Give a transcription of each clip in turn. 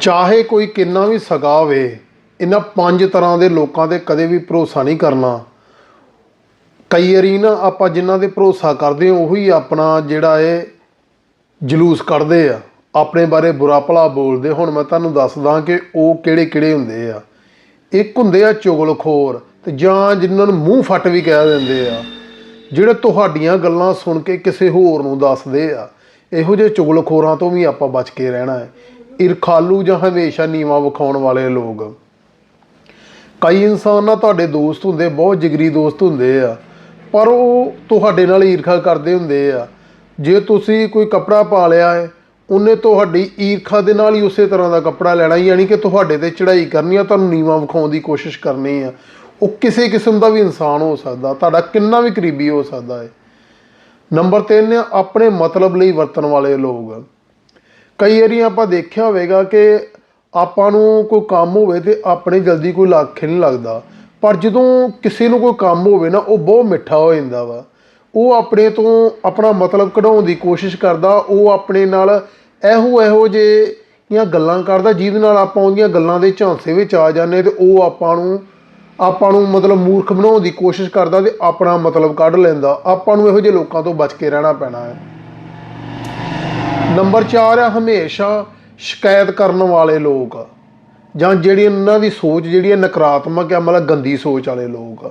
ਚਾਹੇ ਕੋਈ ਕਿੰਨਾ ਵੀ ਸਗਾ ਹੋਵੇ, ਇਹਨਾਂ ਪੰਜ ਤਰ੍ਹਾਂ ਦੇ ਲੋਕਾਂ ਤੇ ਕਦੇ ਵੀ ਭਰੋਸਾ ਨਹੀਂ ਕਰਨਾ। ਕਈ ਵਾਰੀ ਨਾ ਆਪਾਂ ਜਿਨ੍ਹਾਂ 'ਤੇ ਭਰੋਸਾ ਕਰਦੇ ਹਾਂ, ਉਹੀ ਆਪਣਾ ਜਿਹੜਾ ਹੈ ਜਲੂਸ ਕੱਢਦੇ ਆ। ਆਪਣੇ ਬਾਰੇ ਬੁਰਾ ਭਲਾ ਬੋਲਦੇ। ਹੁਣ ਮੈਂ ਤੁਹਾਨੂੰ ਦੱਸਦਾ ਕਿ ਉਹ ਕਿਹੜੇ ਕਿਹੜੇ ਹੁੰਦੇ ਆ। ਇੱਕ ਹੁੰਦੇ ਆ ਚੁਗਲਖੋਰ ਤੇ ਜਾਂ ਜਿਨ੍ਹਾਂ ਨੂੰ ਮੂੰਹ ਫੱਟ ਵੀ ਕਹਿ ਦਿੰਦੇ ਆ। ਜਿਹੜੇ ਤੁਹਾਡੀਆਂ ਗੱਲਾਂ ਸੁਣ ਕੇ ਕਿਸੇ ਹੋਰ ਨੂੰ ਦੱਸਦੇ ਆ। ਇਹੋ ਜਿਹੇ ਚੁਗਲਖੋਰਾਂ ਤੋਂ ਵੀ ਆਪਾਂ ਬਚ ਕੇ ਰਹਿਣਾ ਹੈ। ਈਰਖਾਲੂ ਜਾਂ ਹਮੇਸ਼ਾ ਨੀਵਾ ਵਿਖਾਉਣ ਵਾਲੇ ਲੋਕ। ਕਈ ਇਨਸਾਨ ਨਾ ਤੁਹਾਡੇ ਦੋਸਤ ਹੁੰਦੇ, ਬਹੁਤ ਜਿਗਰੀ ਦੋਸਤ ਹੁੰਦੇ ਆ, ਪਰ ਉਹ ਤੁਹਾਡੇ ਨਾਲ ਈਰਖਾ ਕਰਦੇ ਹੁੰਦੇ ਆ। ਜੇ ਤੁਸੀਂ ਕੋਈ ਕੱਪੜਾ ਪਾ ਲਿਆ ਹੈ, ਉਹਨੇ ਤੁਹਾਡੀ ਈਰਖਾ ਦੇ ਨਾਲ ਹੀ ਉਸੇ ਤਰ੍ਹਾਂ ਦਾ ਕੱਪੜਾ ਲੈਣਾ, ਯਾਨੀ ਕਿ ਤੁਹਾਡੇ ਤੇ ਚੜ੍ਹਾਈ ਕਰਨੀ ਆ, ਤੁਹਾਨੂੰ ਨੀਵਾ ਵਿਖਾਉਣ ਦੀ ਕੋਸ਼ਿਸ਼ ਕਰਨੀ ਆ। ਉਹ ਕਿਸੇ ਕਿਸਮ ਦਾ ਵੀ ਇਨਸਾਨ ਹੋ ਸਕਦਾ, ਤੁਹਾਡਾ ਕਿੰਨਾ ਵੀ ਕਰੀਬੀ ਹੋ ਸਕਦਾ ਹੈ। ਨੰਬਰ 3 ਆ, ਆਪਣੇ ਮਤਲਬ ਲਈ ਵਰਤਣ ਵਾਲੇ ਲੋਕ। ਕਈ ਵਾਰੀ ਆਪਾਂ ਦੇਖਿਆ ਹੋਵੇਗਾ ਕਿ ਆਪਾਂ ਨੂੰ ਕੋਈ ਕੰਮ ਹੋਵੇ ਤੇ ਆਪਣੇ ਜਲਦੀ ਕੋਈ ਲੱਖ ਨਹੀਂ ਲੱਗਦਾ। ਪਰ ਜਦੋਂ ਕਿਸੇ ਨੂੰ ਕੋਈ ਕੰਮ ਹੋਵੇ ਨਾ, ਉਹ ਬਹੁਤ ਮਿੱਠਾ ਹੋ ਜਾਂਦਾ ਵਾ। ਉਹ ਆਪਣੇ ਤੋਂ ਆਪਣਾ ਮਤਲਬ ਕਢਾਉਣ ਦੀ ਕੋਸ਼ਿਸ਼ ਕਰਦਾ, ਉਹ ਆਪਣੇ ਨਾਲ ਇਹੋ ਇਹੋ ਜਿਹੀਆਂ ਗੱਲਾਂ ਕਰਦਾ, ਜਿਹਦੇ ਨਾਲ ਆਪਾਂ ਉਹਦੀਆਂ ਗੱਲਾਂ ਦੇ ਝਾਂਸੇ ਵਿੱਚ ਆ ਜਾਂਦੇ ਤੇ ਉਹ ਆਪਾਂ ਨੂੰ ਆਪਾਂ ਨੂੰ ਮਤਲਬ ਮੂਰਖ ਬਣਾਉਣ ਦੀ ਕੋਸ਼ਿਸ਼ ਕਰਦਾ ਤੇ ਆਪਣਾ ਮਤਲਬ ਕੱਢ ਲੈਂਦਾ। ਆਪਾਂ ਨੂੰ ਇਹੋ ਜਿਹੇ ਲੋਕਾਂ ਤੋਂ ਬਚ ਕੇ ਰਹਿਣਾ ਪੈਣਾ ਹੈ। ਨੰਬਰ 4 ਆ, ਹਮੇਸ਼ਾ ਸ਼ਿਕਾਇਤ ਕਰਨ ਵਾਲੇ ਲੋਕ। ਜਾਂ ਜਿਹੜੀ ਉਹਨਾਂ ਦੀ ਸੋਚ, ਜਿਹੜੀ ਹੈ ਨਕਾਰਾਤਮਕ ਆ, ਮਤਲਬ ਗੰਦੀ ਸੋਚ ਵਾਲੇ ਲੋਕ।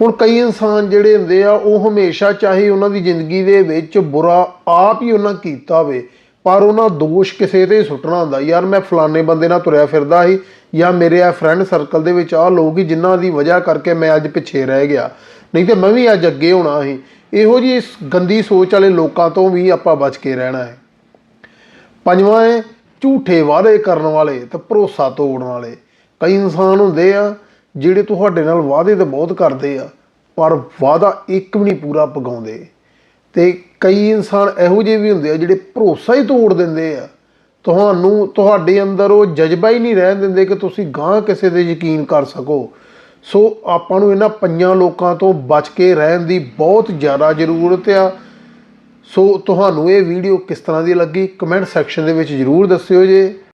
ਹੁਣ ਕਈ ਇਨਸਾਨ ਜਿਹੜੇ ਹੁੰਦੇ ਆ, ਉਹ ਹਮੇਸ਼ਾ ਚਾਹੇ ਉਹਨਾਂ ਦੀ ਜ਼ਿੰਦਗੀ ਦੇ ਵਿੱਚ ਬੁਰਾ ਆਪ ਹੀ ਉਹਨਾਂ ਕੀਤਾ ਹੋਵੇ, ਪਰ ਉਹਨਾਂ ਦੋਸ਼ ਕਿਸੇ ਤੇ ਹੀ ਸੁੱਟਣਾ ਹੁੰਦਾ, ਯਾਰ ਮੈਂ ਫਲਾਣੇ ਬੰਦੇ ਨਾਲ ਤੁਰਿਆ ਫਿਰਦਾ ਸੀ, ਜਾਂ ਮੇਰੇ ਆ ਫਰੈਂਡ ਸਰਕਲ ਦੇ ਵਿੱਚ ਆ ਲੋਕ ਹੀ ਜਿਨ੍ਹਾਂ ਦੀ ਵਜ੍ਹਾ ਕਰਕੇ ਮੈਂ ਅੱਜ ਪਿੱਛੇ ਰਹਿ ਗਿਆ। ਨਹੀਂ ਤੇ ਮੈਂ ਵੀ ਅੱਜ ਅੱਗੇ ਹੋਣਾ ਸੀ। ਇਹੋ ਜਿਹੀ ਗੰਦੀ ਸੋਚ ਵਾਲੇ ਲੋਕਾਂ ਤੋਂ ਵੀ ਆਪਾਂ ਬਚ ਕੇ ਰਹਿਣਾ ਹੈ। ਪੰਜਵਾਂ ਹੈ ਝੂਠੇ ਵਾਅਦੇ ਕਰਨ ਵਾਲੇ ਤੇ ਭਰੋਸਾ ਤੋੜਨ ਵਾਲੇ। ਕਈ ਇਨਸਾਨ ਹੁੰਦੇ ਆ, ਜਿਹੜੇ ਤੁਹਾਡੇ ਨਾਲ ਵਾਅਦੇ ਤਾਂ ਬਹੁਤ ਕਰਦੇ ਆ, ਪਰ ਵਾਅਦਾ ਇੱਕ ਵੀ ਨਹੀਂ ਪੂਰਾ ਪਗਾਉਂਦੇ ਤੇ ਕਈ ਇਨਸਾਨ ਇਹੋ ਜਿਹੇ ਵੀ ਹੁੰਦੇ ਆ, ਜਿਹੜੇ ਭਰੋਸਾ ਹੀ ਤੋੜ ਦਿੰਦੇ ਆ। ਤੁਹਾਨੂੰ, ਤੁਹਾਡੇ ਅੰਦਰ ਉਹ ਜਜ਼ਬਾ ਹੀ ਨਹੀਂ ਰਹਿਣ ਦਿੰਦੇ ਕਿ ਤੁਸੀਂ ਗਾਂ ਕਿਸੇ ਤੇ ਯਕੀਨ ਕਰ ਸਕੋ। ਸੋ ਆਪਾਂ ਨੂੰ ਇਹਨਾਂ ਪੰਜਾਂ ਲੋਕਾਂ ਤੋਂ ਬਚ ਕੇ ਰਹਿਣ ਦੀ ਬਹੁਤ ਜ਼ਿਆਦਾ ਜ਼ਰੂਰਤ ਆ। ਸੋ ਤੁਹਾਨੂੰ ਇਹ ਵੀਡੀਓ ਕਿਸ ਤਰ੍ਹਾਂ ਦੀ ਲੱਗੀ? ਕਮੈਂਟ ਸੈਕਸ਼ਨ ਦੇ ਵਿੱਚ ਜਰੂਰ ਦੱਸਿਓ ਜੇ।